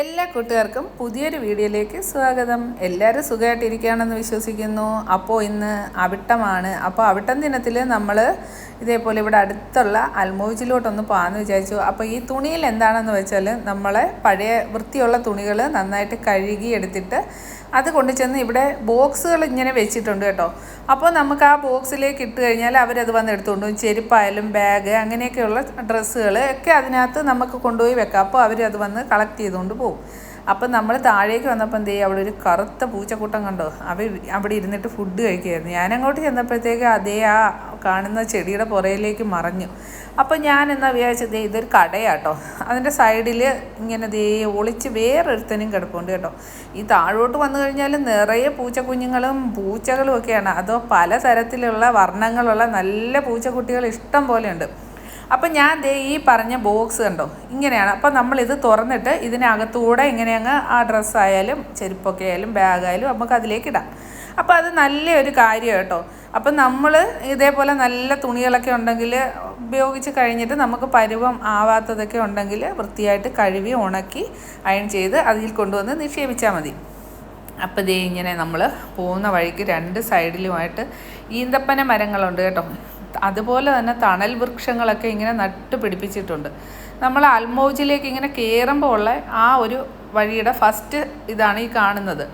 എല്ലാ കൂട്ടുകാർക്കും പുതിയൊരു വീഡിയോയിലേക്ക് സ്വാഗതം. എല്ലാവരും സുഖമായിട്ടിരിക്കുകയാണെന്ന് വിശ്വസിക്കുന്നു. അപ്പോൾ ഇന്ന് അവിട്ടമാണ്. അപ്പോൾ അവിട്ടം ദിനത്തിൽ നമ്മൾ ഇതേപോലെ ഇവിടെ അടുത്തുള്ള അൽമോജിലോട്ടൊന്ന് പോകാമെന്ന് വിചാരിച്ചു. അപ്പോൾ ഈ തുണിയിൽ എന്താണെന്ന് വെച്ചാൽ നമ്മളെ പഴയ വൃത്തിയുള്ള തുണികൾ നന്നായിട്ട് കഴുകി എടുത്തിട്ട് അത് കൊണ്ടു ചെന്ന് ഇവിടെ ബോക്സുകൾ ഇങ്ങനെ വെച്ചിട്ടുണ്ട് കേട്ടോ. അപ്പോൾ നമുക്ക് ആ ബോക്സിലേക്ക് ഇട്ട് കഴിഞ്ഞാൽ അവരത് വന്ന് എടുത്തുകൊണ്ട് ചെരുപ്പായാലും ബാഗ് അങ്ങനെയൊക്കെയുള്ള ഡ്രസ്സുകൾ ഒക്കെ അതിനകത്ത് നമുക്ക് കൊണ്ടുപോയി വെക്കാം. അപ്പോൾ അവരത് വന്ന് കളക്ട് ചെയ്തുകൊണ്ട് പോകും. അപ്പം നമ്മൾ താഴേക്ക് വന്നപ്പോൾ എന്ത് ചെയ്യും അവിടെ ഒരു കറുത്ത പൂച്ചക്കൂട്ടം കണ്ടോ? അവർ അവിടെ ഇരുന്നിട്ട് ഫുഡ് കഴിക്കുകയായിരുന്നു ഞാൻ അങ്ങോട്ട് ചെന്നപ്പോഴത്തേക്ക് അതേ ആ കാണുന്ന ചെടിയുടെ പുറയിലേക്ക് മറഞ്ഞു. അപ്പം ഞാൻ എന്നാ വിചാരിച്ചത് ഇതൊരു കടയാട്ടോ. അതിന്റെ സൈഡിൽ ഇങ്ങനെ ദേ ഒളിച്ച് വേറൊരുത്തനും കിടപ്പുണ്ട് കേട്ടോ. ഈ താഴോട്ട് വന്നു കഴിഞ്ഞാൽ നിറയെ പൂച്ചക്കുഞ്ഞുങ്ങളും പൂച്ചകളും ഒക്കെയാണ് അതോ പലതരത്തിലുള്ള വർണങ്ങളുള്ള നല്ല പൂച്ചക്കുട്ടികൾ ഇഷ്ടം പോലെയുണ്ട് അപ്പം ഞാൻ ദേ ഈ പറഞ്ഞ ബോക്സ് കണ്ടോ? ഇങ്ങനെയാണ്. അപ്പം നമ്മളിത് തുറന്നിട്ട് ഇതിനകത്തൂടെ ഇങ്ങനെ അങ്ങ് ആ ഡ്രസ്സായാലും ചെരുപ്പൊക്കെ ആയാലും ബാഗായാലും നമുക്ക് അതിലേക്ക് ഇടാം. അപ്പോൾ അത് നല്ലൊരു കാര്യം കേട്ടോ. അപ്പം നമ്മൾ ഇതേപോലെ നല്ല തുണികളൊക്കെ ഉണ്ടെങ്കിൽ ഉപയോഗിച്ച് കഴിഞ്ഞിട്ട് നമുക്ക് പരുവം ആവാത്തതൊക്കെ ഉണ്ടെങ്കിൽ വൃത്തിയായിട്ട് കഴുകി ഉണക്കി അയൺ ചെയ്ത് അതിൽ കൊണ്ടുവന്ന് നിക്ഷേപിച്ചാൽ മതി. അപ്പോൾ ഇതേ ഇങ്ങനെ നമ്മൾ പോകുന്ന വഴിക്ക് രണ്ട് സൈഡിലുമായിട്ട് ഈന്തപ്പന മരങ്ങളുണ്ട് കേട്ടോ. അതുപോലെ തന്നെ തണൽ വൃക്ഷങ്ങളൊക്കെ ഇങ്ങനെ നട്ട് പിടിപ്പിച്ചിട്ടുണ്ട്. നമ്മൾ അൽമോജിലേക്ക് ഇങ്ങനെ കയറുമ്പോൾ ഉള്ള ആ ഒരു വഴിയുടെ ഫസ്റ്റ് ഇതാണ് ഈ കാണുന്നത്.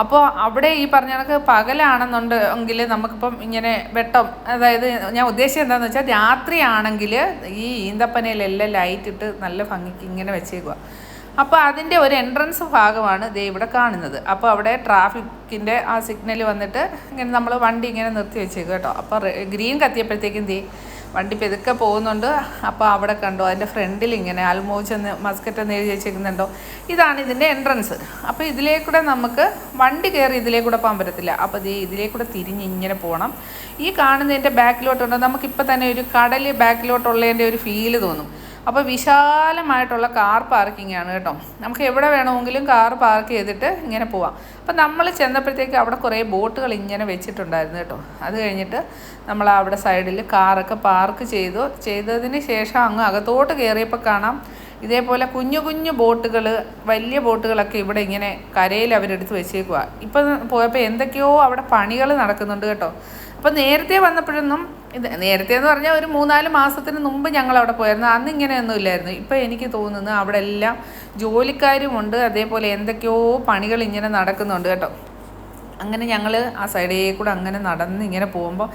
അപ്പോൾ അവിടെ ഈ പറഞ്ഞ കണക്ക് പകലാണെന്നുണ്ട് എങ്കിൽ നമുക്കിപ്പം ഇങ്ങനെ വെട്ടം അതായത് ഞാൻ ഉദ്ദേശിച്ചത് എന്താണെന്ന് വെച്ചാൽ രാത്രിയാണെങ്കിൽ ഈ ഈന്തപ്പനയിലെല്ലാം ലൈറ്റ് ഇട്ട് നല്ല ഭംഗിക്ക് ഇങ്ങനെ വെച്ചേക്കുക അപ്പോൾ അതിന്റെ ഒരു എൻട്രൻസ് ഭാഗമാണ് ദേ ഇവിടെ കാണുന്നത്. അപ്പോൾ അവിടെ ട്രാഫിക്കിന്റെ ആ സിഗ്നൽ വന്നിട്ട് ഇങ്ങനെ നമ്മൾ വണ്ടി ഇങ്ങനെ നിർത്തി വെച്ചേക്കും കേട്ടോ. അപ്പോൾ ഗ്രീൻ കത്തിയപ്പോഴത്തേക്കും ദേ വണ്ടി പെതുക്കെ പോകുന്നുണ്ട്. അപ്പോൾ അവിടെ കണ്ടോ അതിന്റെ ഫ്രണ്ടിൽ ഇങ്ങനെ ആൽമോച്ച് മസ്കറ്റ് എന്ന് എഴുതി വെച്ചേക്കുന്നുണ്ടോ? ഇതാണ് ഇതിന്റെ എൻട്രൻസ് അപ്പോൾ ഇതിലേക്കൂടെ നമുക്ക് വണ്ടി കയറി ഇതിലേക്കൂടെ പോകാൻ പറ്റത്തില്ല. അപ്പോൾ ദേ ഇതിലേക്കൂടെ തിരിഞ്ഞ് ഇങ്ങനെ പോകണം ഈ കാണുന്നതിന്റെ ബാക്കിലോട്ടുണ്ടോ നമുക്കിപ്പോൾ തന്നെ ഒരു കടൽ ബാക്കിലോട്ടുള്ളതിന്റെ ഒരു ഫീൽ തോന്നും. അപ്പോൾ വിശാലമായിട്ടുള്ള കാർ പാർക്കിംഗ് ആണ് കേട്ടോ. നമുക്ക് എവിടെ വേണമെങ്കിലും കാർ പാർക്ക് ചെയ്തിട്ട് ഇങ്ങനെ പോവാം. അപ്പം നമ്മൾ ചെന്നപ്പോഴത്തേക്ക് അവിടെ കുറേ ബോട്ടുകൾ ഇങ്ങനെ വെച്ചിട്ടുണ്ടായിരുന്നു കേട്ടോ. അത് കഴിഞ്ഞിട്ട് നമ്മൾ അവിടെ സൈഡിൽ കാറൊക്കെ പാർക്ക് ചെയ്തു. ചെയ്തതിന് ശേഷം അങ്ങ് അകത്തോട്ട് കയറിയപ്പോൾ കാണാം ഇതേപോലെ കുഞ്ഞു കുഞ്ഞു ബോട്ടുകൾ വലിയ ബോട്ടുകളൊക്കെ ഇവിടെ ഇങ്ങനെ കരയിൽ അവരെടുത്ത് വെച്ചേക്കുക ഇപ്പം പോയപ്പോൾ എന്തൊക്കെയോ അവിടെ പണികൾ നടക്കുന്നുണ്ട് കേട്ടോ. അപ്പം നേരത്തെ വന്നപ്പോഴൊന്നും ഇത് നേരത്തെ എന്ന് പറഞ്ഞാൽ ഒരു മൂന്നാൽ മാസത്തിന് മുമ്പ് ഞങ്ങൾ അവിടെ പോയിരുന്നു അന്ന് ഇങ്ങനെയൊന്നും ഇല്ലായിരുന്നു. ഇപ്പം എനിക്ക് തോന്നുന്നു അവിടെ എല്ലാം ജോലിക്കാരുമുണ്ട് അതേപോലെ എന്തൊക്കെയോ പണികൾ ഇങ്ങനെ നടക്കുന്നുണ്ട് കേട്ടോ. അങ്ങനെ ഞങ്ങൾ ആ സൈഡിൽ കൂടെ അങ്ങനെ നടന്ന് ഇങ്ങനെ പോകുമ്പോൾ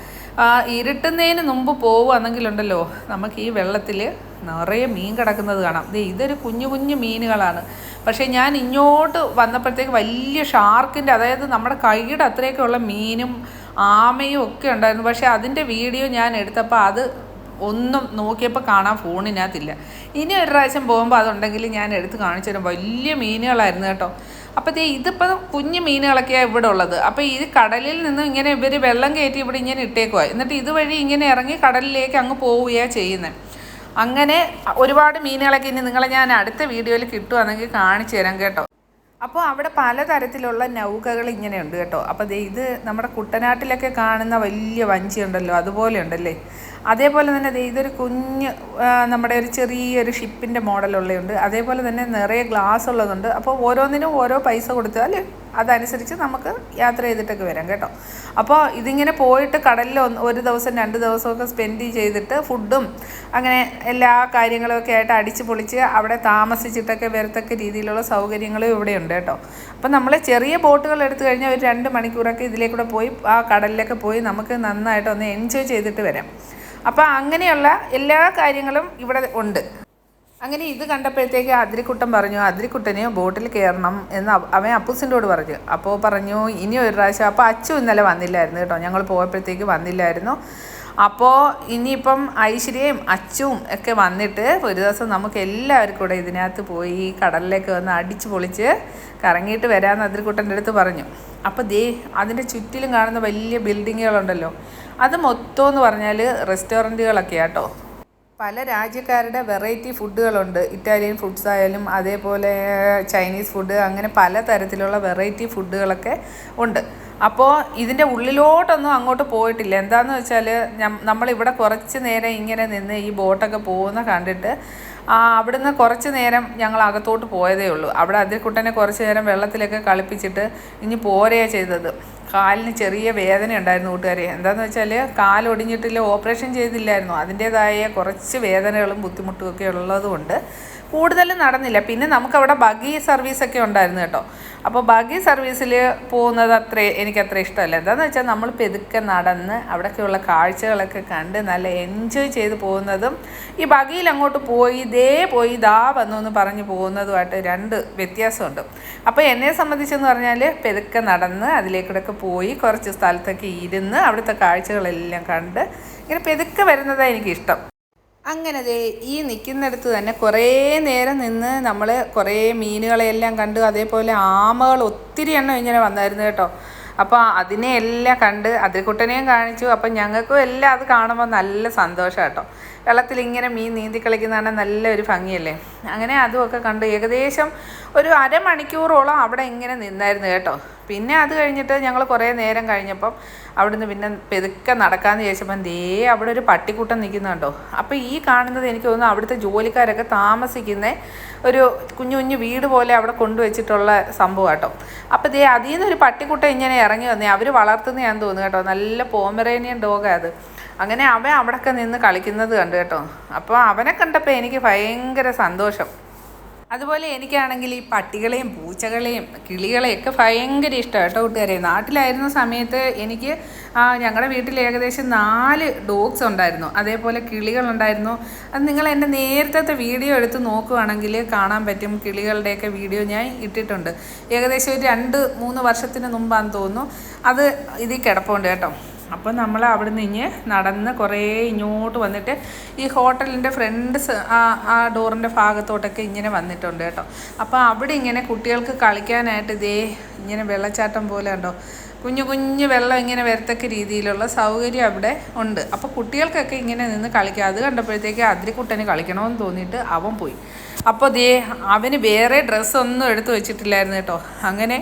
ആ ഇരുട്ടുന്നതിന് മുമ്പ് പോവുകയാണെങ്കിലുണ്ടല്ലോ നമുക്ക് ഈ വെള്ളത്തിൽ നിറയെ മീൻ കിടക്കുന്നത് കാണാം. ഇതൊരു കുഞ്ഞു കുഞ്ഞു മീനുകളാണ്. പക്ഷേ ഞാൻ ഇങ്ങോട്ട് വന്നപ്പോഴത്തേക്ക് വലിയ ഷാർക്കിന്റെ അതായത് നമ്മുടെ കൈയുടെ അത്രയൊക്കെയുള്ള മീനും ആമയും ഒക്കെ ഉണ്ടായിരുന്നു. പക്ഷേ അതിന്റെ വീഡിയോ ഞാൻ എടുത്തപ്പോൾ അത് ഒന്നും നോക്കിയപ്പോൾ കാണാൻ ഫോണിനകത്തില്ല. ഇനി ഒരു പ്രാവശ്യം പോകുമ്പോൾ അതുണ്ടെങ്കിൽ ഞാൻ എടുത്ത് കാണിച്ചു തരാം. വലിയ മീനുകളായിരുന്നു കേട്ടോ. അപ്പോൾ ദേ ഇതിപ്പോൾ കുഞ്ഞു മീനുകളൊക്കെയാണ് ഇവിടെ ഉള്ളത്. അപ്പോൾ ഈ കടലിൽ നിന്ന് ഇങ്ങനെ ഇവർ വെള്ളം കയറ്റി ഇവിടെ ഇങ്ങനെ ഇട്ടേക്കുക എന്നിട്ട് ഇതുവഴി ഇങ്ങനെ ഇറങ്ങി കടലിലേക്ക് അങ്ങ് പോവുകയാണ് ചെയ്യുന്നത് അങ്ങനെ ഒരുപാട് മീനുകളൊക്കെ ഇനി നിങ്ങളെ ഞാൻ അടുത്ത വീഡിയോയിൽ കിട്ടുവാണെങ്കിൽ കാണിച്ചു തരാം കേട്ടോ. അപ്പോൾ അവിടെ പലതരത്തിലുള്ള നൗകകൾ ഇങ്ങനെയുണ്ട് കേട്ടോ. അപ്പോൾ ഇത് നമ്മുടെ കുട്ടനാട്ടിലൊക്കെ കാണുന്ന വലിയ വഞ്ചി ഉണ്ടല്ലോ അതുപോലെ ഉണ്ടല്ലേ? അതേപോലെ തന്നെ ഇതൊരു കുഞ്ഞ് നമ്മുടെ ഒരു ചെറിയൊരു ഷിപ്പിന്റെ മോഡലുള്ളതുണ്ട് അതേപോലെ തന്നെ നിറയെ ഗ്ലാസ് ഉള്ളതുണ്ട്. അപ്പോൾ ഓരോന്നിനും ഓരോ പൈസ കൊടുത്താൽ അതനുസരിച്ച് നമുക്ക് യാത്ര ചെയ്തിട്ടൊക്കെ വരാം കേട്ടോ. അപ്പോൾ ഇതിങ്ങനെ പോയിട്ട് കടലിൽ ഒരു ദിവസം രണ്ട് ദിവസമൊക്കെ സ്പെൻഡ് ചെയ്തിട്ട് ഫുഡും അങ്ങനെ എല്ലാ കാര്യങ്ങളൊക്കെ ആയിട്ട് അടിച്ച് പൊളിച്ച് അവിടെ താമസിച്ചിട്ടൊക്കെ വരത്തക്ക രീതിയിലുള്ള സൗകര്യങ്ങളും ഇവിടെ ഉണ്ട് കേട്ടോ. അപ്പോൾ നമ്മൾ ചെറിയ ബോട്ടുകൾ എടുത്തു കഴിഞ്ഞാൽ ഒരു രണ്ട് മണിക്കൂറൊക്കെ ഇതിലേക്കൂടെ പോയി ആ കടലിലൊക്കെ പോയി നമുക്ക് നന്നായിട്ട് ഒന്ന് എൻജോയ് ചെയ്തിട്ട് വരാം. അപ്പോൾ അങ്ങനെയുള്ള എല്ലാ കാര്യങ്ങളും ഇവിടെ ഉണ്ട്. അങ്ങനെ ഇത് കണ്ടപ്പോഴത്തേക്ക് അതിരിക്കുട്ടൻ പറഞ്ഞു അതിരിക്കുട്ടന് ബോട്ടിൽ കയറണം എന്ന് അവൻ അപ്പൂസിന്റെോട് പറഞ്ഞു. അപ്പോൾ പറഞ്ഞു ഇനി ഒരു പ്രാവശ്യം അപ്പോൾ അച്ചു ഇന്നലെ വന്നില്ലായിരുന്നു കേട്ടോ. ഞങ്ങൾ പോയപ്പോഴത്തേക്ക് വന്നില്ലായിരുന്നു. അപ്പോൾ ഇനിയിപ്പം ഐശ്വര്യയും അച്ചും ഒക്കെ വന്നിട്ട് ഒരു ദിവസം നമുക്ക് എല്ലാവർക്കും കൂടെ ഇതിനകത്ത് പോയി കടലിലേക്ക് വന്ന് അടിച്ച് പൊളിച്ച് കറങ്ങിയിട്ട് വരാമെന്ന് അതിരിക്കുട്ടന്റെ അടുത്ത് പറഞ്ഞു. അപ്പോൾ ദേ അതിന്റെ ചുറ്റിലും കാണുന്ന വലിയ ബിൽഡിങ്ങുകളുണ്ടല്ലോ. അത് മൊത്തം എന്ന് പറഞ്ഞാൽ റെസ്റ്റോറന്റുകളൊക്കെ കേട്ടോ. പല രാജ്യക്കാരുടെ വെറൈറ്റി ഫുഡുകളുണ്ട്. ഇറ്റാലിയൻ ഫുഡ്സ് ആയാലും അതേപോലെ ചൈനീസ് ഫുഡ് അങ്ങനെ പല തരത്തിലുള്ള വെറൈറ്റി ഫുഡുകളൊക്കെ ഉണ്ട്. അപ്പോൾ ഇതിന്റെ ഉള്ളിലോട്ടൊന്നും അങ്ങോട്ട് പോയിട്ടില്ല. എന്താണെന്ന് വെച്ചാൽ നമ്മളിവിടെ കുറച്ച് നേരം ഇങ്ങനെ നിന്ന് ഈ ബോട്ടൊക്കെ പോകുന്ന കണ്ടിട്ട് ആ അവിടുന്ന് കുറച്ച് നേരം ഞങ്ങൾ അകത്തോട്ട് പോയതേ ഉള്ളൂ. അവിടെ അതിൽക്കുട്ടനെ കുറച്ച് നേരം വെള്ളത്തിലൊക്കെ കളിപ്പിച്ചിട്ട് ഇനി പോരുകയാണ് ചെയ്തത്. കാലിന് ചെറിയ വേദന ഉണ്ടായിരുന്നു കൂട്ടുകാരെ. എന്താണെന്ന് വെച്ചാൽ കാലൊടിഞ്ഞിട്ടില്ല ഓപ്പറേഷൻ ചെയ്തില്ലായിരുന്നു. അതിന്റേതായ കുറച്ച് വേദനകളും ബുദ്ധിമുട്ടും ഒക്കെ ഉള്ളതുകൊണ്ട് കൂടുതലും നടന്നില്ല. പിന്നെ നമുക്കവിടെ ബഗി സർവീസൊക്കെ ഉണ്ടായിരുന്നു കേട്ടോ. അപ്പോൾ ബഗി സർവീസിൽ പോകുന്നത് അത്ര എനിക്ക് അത്ര ഇഷ്ടമല്ല. എന്താണെന്ന് വെച്ചാൽ നമ്മൾ പെതുക്കെ നടന്ന് അവിടെയൊക്കെയുള്ള കാഴ്ചകളൊക്കെ കണ്ട് നല്ല എൻജോയ് ചെയ്ത് പോകുന്നതും ഈ ബഗിയിൽ അങ്ങോട്ട് പോയി ദേ പോയി ദാ വന്നു എന്ന് പറഞ്ഞ് പോകുന്നതുമായിട്ട് രണ്ട് വ്യത്യാസമുണ്ട്. അപ്പോൾ എന്നെ സംബന്ധിച്ചെന്ന് പറഞ്ഞാൽ പെതുക്കെ നടന്ന് അതിലേക്കൂടെയൊക്കെ പോയി കുറച്ച് സ്ഥലത്തൊക്കെ ഇരുന്ന് അവിടുത്തെ കാഴ്ചകളെല്ലാം കണ്ട് ഇങ്ങനെ പെതുക്കെ വരുന്നതാണ് എനിക്കിഷ്ടം. അങ്ങനെ ദേ ഈ നിൽക്കുന്നിടത്ത് തന്നെ കുറേ നേരം നിന്ന് നമ്മൾ കുറേ മീനുകളെല്ലാം കണ്ടു അതേപോലെ ആമകൾ ഒത്തിരി എണ്ണം ഇങ്ങനെ വന്നായിരുന്നു കേട്ടോ. അപ്പോൾ അതിനെ എല്ലാം കണ്ട് അതിൽക്കുട്ടനെയും കാണിച്ചു. അപ്പം ഞങ്ങൾക്കും എല്ലാം അത് കാണുമ്പോൾ നല്ല സന്തോഷം കേട്ടോ. വെള്ളത്തിൽ ഇങ്ങനെ മീൻ നീന്തി കളിക്കുന്നതാണ് നല്ലൊരു ഭംഗിയല്ലേ? അങ്ങനെ അതുമൊക്കെ കണ്ടു ഏകദേശം ഒരു അരമണിക്കൂറോളം അവിടെ ഇങ്ങനെ നിന്നായിരുന്നു കേട്ടോ. പിന്നെ അത് കഴിഞ്ഞിട്ട് ഞങ്ങൾ കുറേ നേരം കഴിഞ്ഞപ്പം അവിടുന്ന് പിന്നെ പെതുക്കെ നടക്കാമെന്ന് ചോദിച്ചപ്പം ദേ അവിടെ ഒരു പട്ടിക്കൂട്ടം നിൽക്കുന്നുണ്ടോ അപ്പോൾ ഈ കാണുന്നത് എനിക്ക് തോന്നുന്നു അവിടുത്തെ ജോലിക്കാരൊക്കെ താമസിക്കുന്ന ഒരു കുഞ്ഞു കുഞ്ഞു വീട് പോലെ അവിടെ കൊണ്ടുവച്ചിട്ടുള്ള സംഭവം കേട്ടോ. അപ്പോൾ ദേ അതിൽ നിന്നൊരു പട്ടിക്കൂട്ടം ഇങ്ങനെ ഇറങ്ങി വന്നേ. അവർ വളർത്തുന്നതാണെന്ന് തോന്നുന്നു കേട്ടോ. നല്ല പോമറേനിയൻ ഡോഗാണ് അത്. അങ്ങനെ അവൻ അവിടെയൊക്കെ നിന്ന് കളിക്കുന്നത് കണ്ടു കേട്ടോ. അപ്പോൾ അവനെ കണ്ടപ്പോൾ എനിക്ക് ഭയങ്കര സന്തോഷം. അതുപോലെ എനിക്കാണെങ്കിൽ ഈ പട്ടികളെയും പൂച്ചകളെയും കിളികളെയും ഒക്കെ ഭയങ്കര ഇഷ്ടമാണ് കേട്ടോ കൂട്ടുകാരെ. നാട്ടിലായിരുന്ന സമയത്ത് എനിക്ക് ഞങ്ങളുടെ വീട്ടിൽ ഏകദേശം നാല് ഡോഗ്സ് ഉണ്ടായിരുന്നു. അതേപോലെ കിളികളുണ്ടായിരുന്നു. അത് നിങ്ങൾ എന്റെ നേരത്തെ വീഡിയോ എടുത്ത് നോക്കുകയാണെങ്കിൽ കാണാൻ പറ്റും കിളികളുടെയൊക്കെ വീഡിയോ ഞാൻ ഇട്ടിട്ടുണ്ട്. ഏകദേശം ഒരു രണ്ട് മൂന്ന് വർഷത്തിന് മുമ്പാന്ന് തോന്നുന്നു. അത് ഇതിൽ കിടപ്പുണ്ട് കേട്ടോ. അപ്പോൾ നമ്മൾ അവിടെ നിന്ന് നടന്ന് കുറേ ഇങ്ങോട്ട് വന്നിട്ട് ഈ ഹോട്ടലിന്റെ ഫ്രണ്ട് ആ ആ ഡോറിന്റെ ഭാഗത്തോട്ടൊക്കെ ഇങ്ങനെ വന്നിട്ടുണ്ട് കേട്ടോ. അപ്പോൾ അവിടെ ഇങ്ങനെ കുട്ടികൾക്ക് കളിക്കാനായിട്ട് ഇതേ ഇങ്ങനെ വെള്ളച്ചാട്ടം പോലെ ഉണ്ടോ? കുഞ്ഞു കുഞ്ഞു വെള്ളം ഇങ്ങനെ വരത്തക്ക രീതിയിലുള്ള സൗകര്യം അവിടെ ഉണ്ട്. അപ്പോൾ കുട്ടികൾക്കൊക്കെ ഇങ്ങനെ നിന്ന് കളിക്കുക അത് കണ്ടപ്പോഴത്തേക്ക് അതിരിക്കുട്ടന് കളിക്കണമെന്ന് തോന്നിയിട്ട് അവൻ പോയി. അപ്പോൾ ദേ അവന് വേറെ ഡ്രസ്സൊന്നും എടുത്തു വെച്ചിട്ടില്ലായിരുന്നു കേട്ടോ. അങ്ങനെ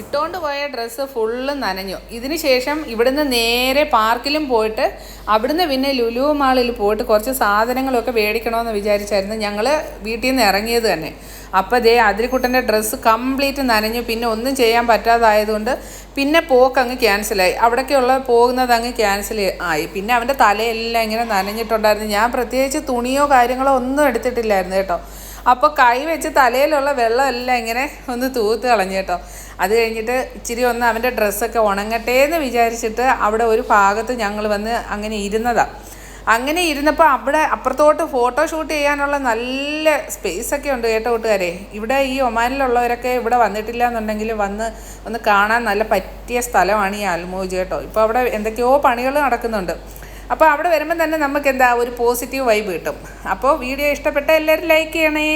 ഇട്ടുകൊണ്ട് പോയ ഡ്രസ്സ് ഫുള്ള് നനഞ്ഞു. ഇതിന് ശേഷം ഇവിടുന്ന് നേരെ പാർക്കിലും പോയിട്ട് അവിടുന്ന് പിന്നെ ലുലു മാളിൽ പോയിട്ട് കുറച്ച് സാധനങ്ങളൊക്കെ മേടിക്കണമെന്ന് വിചാരിച്ചായിരുന്നു ഞങ്ങൾ വീട്ടിൽ നിന്ന് ഇറങ്ങിയത് തന്നെ. അപ്പോൾ ദേ അതിരിക്കുട്ടന്റെ ഡ്രസ്സ് കംപ്ലീറ്റ് നനഞ്ഞു. പിന്നെ ഒന്നും ചെയ്യാൻ പറ്റാതായതുകൊണ്ട് പിന്നെ പോക്ക് അങ്ങ് ക്യാൻസലായി. അവിടേക്കുള്ള പോകുന്നത് അങ്ങ് ക്യാൻസൽ ആയി. പിന്നെ അവന്റെ തലയെല്ലാം ഇങ്ങനെ നനഞ്ഞിട്ടുണ്ടായിരുന്നു. ഞാൻ പ്രത്യേകിച്ച് തുണിയോ കാര്യങ്ങളോ ഒന്നും എടുത്തിട്ടില്ലായിരുന്നു കേട്ടോ. അപ്പോൾ കൈ വെച്ച് തലയിലുള്ള വെള്ളമെല്ലാം ഇങ്ങനെ ഒന്ന് തൂത്ത് കളഞ്ഞു കേട്ടോ. അത് കഴിഞ്ഞിട്ട് ഇച്ചിരി ഒന്ന് അവന്റെ ഡ്രസ്സൊക്കെ ഉണങ്ങട്ടെ എന്ന് വിചാരിച്ചിട്ട് അവിടെ ഒരു ഭാഗത്ത് ഞങ്ങൾ വന്ന് അങ്ങനെ ഇരുന്നതാണ് അങ്ങനെ ഇരുന്നപ്പോൾ അവിടെ അപ്പുറത്തോട്ട് ഫോട്ടോ ഷൂട്ട് ചെയ്യാനുള്ള നല്ല സ്പേസ് ഒക്കെ ഉണ്ട് കേട്ടോ കൂട്ടുകാരെ. ഇവിടെ ഈ ഒമാനിലുള്ളവരൊക്കെ ഇവിടെ വന്നിട്ടില്ല എന്നുണ്ടെങ്കിൽ വന്ന് ഒന്ന് കാണാൻ നല്ല പറ്റിയ സ്ഥലമാണ് ഈ ആൽമോജ് കേട്ടോ. ഇപ്പോൾ അവിടെ എന്തൊക്കെയോ പണികൾ നടക്കുന്നുണ്ട്. അപ്പോൾ അവിടെ വരുമ്പം തന്നെ നമുക്ക് എന്താ ഒരു പോസിറ്റീവ് വൈബ് കിട്ടും. അപ്പോൾ വീഡിയോ ഇഷ്ടപ്പെട്ട എല്ലാവരും ലൈക്ക് ചെയ്യണേ.